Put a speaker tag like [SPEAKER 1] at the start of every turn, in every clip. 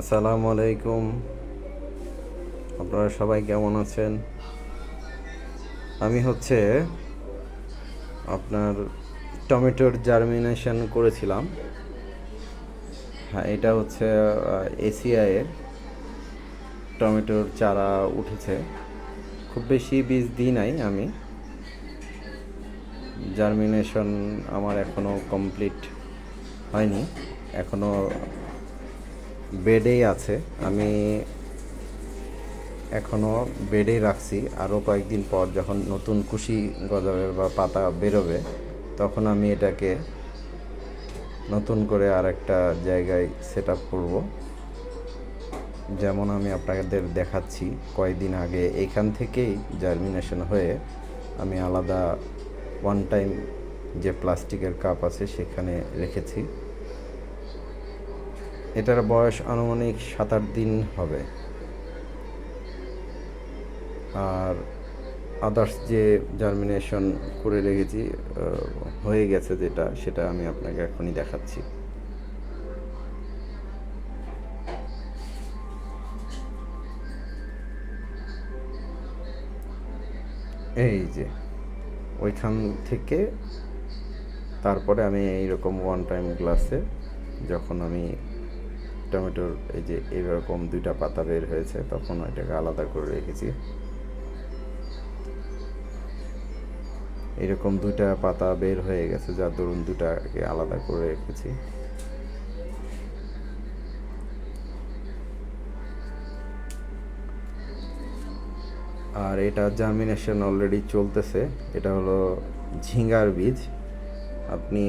[SPEAKER 1] আসসালামু আলাইকুম। আপনারা সবাই কেমন আছেন? আমি হচ্ছে আপনার টমেটোর জার্মিনেশন করেছিলাম। হ্যাঁ এটা হচ্ছে এসিআইয়ের টমেটোর চারা উঠেছে। খুব বেশি বীজ দিই নাই আমি। জার্মিনেশন আমার এখনও কমপ্লিট হয়নি। এখনও বেডেই আছে। আমি এখনও বেডেই রাখছি। আরও কয়েকদিন পর যখন নতুন কুশি গজাবে বা পাতা বেরোবে, তখন আমি এটাকে নতুন করে আর একটা জায়গায় সেট আপ করব। যেমন আমি আপনাদের দেখাচ্ছি কয়েকদিন আগে। এখান থেকেই জার্মিনেশন হয়ে আমি আলাদা ওয়ান টাইম যে প্লাস্টিকের কাপ আছে, সেখানে রেখেছি। এটার বয়স আনুমানিক সাত আট দিন হবে। আর আদার্স যে জার্মিনেশন করে রেখেছি হয়ে গেছে যেটা, সেটা আমি আপনাকে এখনই দেখাচ্ছি। এই যে, ওইখান থেকে তারপরে আমি এইরকম ওয়ান টাইম গ্লাসে যখন আমি টমেটোর এই যে এরকম দুইটা পাতা বের হয়েছে, তখন এটাকে আলাদা করে রেখেছি। এরকম দুইটা পাতা বের হয়ে গেছে যার দরুন দুটাকে আলাদা করে রেখেছি। আর এটা জার্মিনেশন অলরেডি চলতেছে, এটা হলো ঝিঙ্গার বীজ। আপনি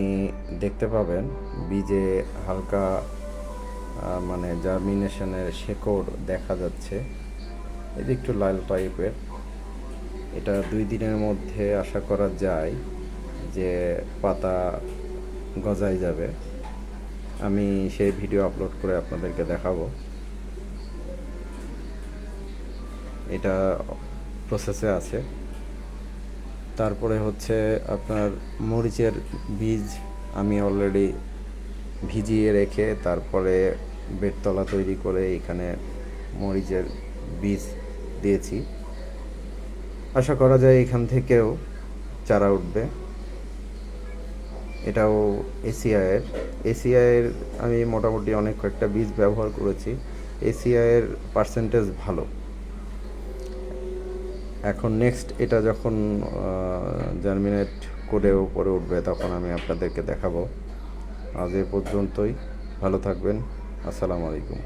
[SPEAKER 1] দেখতে পাবেন, বীজে হালকা মানে জার্মিনেশনের শেকড় দেখা যাচ্ছে। এটা একটু লাল টাইপের এটা দুই দিনের মধ্যে আশা করা যায় যে পাতা গজায় যাবে। আমি সেই ভিডিও আপলোড করে আপনাদেরকে দেখাবো। এটা প্রসেসে আছে। তারপরে হচ্ছে আপনার মরিচের বীজ আমি অলরেডি ভিজিয়ে রেখে তারপরে বেডতলা তৈরি করে এখানে মরিচের বীজ দিয়েছি। আশা করা যায় এখান থেকেও চারা উঠবে। এটাও এসিআইয়ের এসিআইয়ের আমি মোটামুটি অনেক কয়েকটা বীজ ব্যবহার করেছি। এসিআইয়ের পার্সেন্টেজ ভালো। এখন নেক্সট এটা যখন জার্মিনেট করে উপরে উঠবে তখন আমি আপনাদেরকে দেখাবো। আজ এ পর্যন্তই। ভালো থাকবেন। আসসালামু আলাইকুম।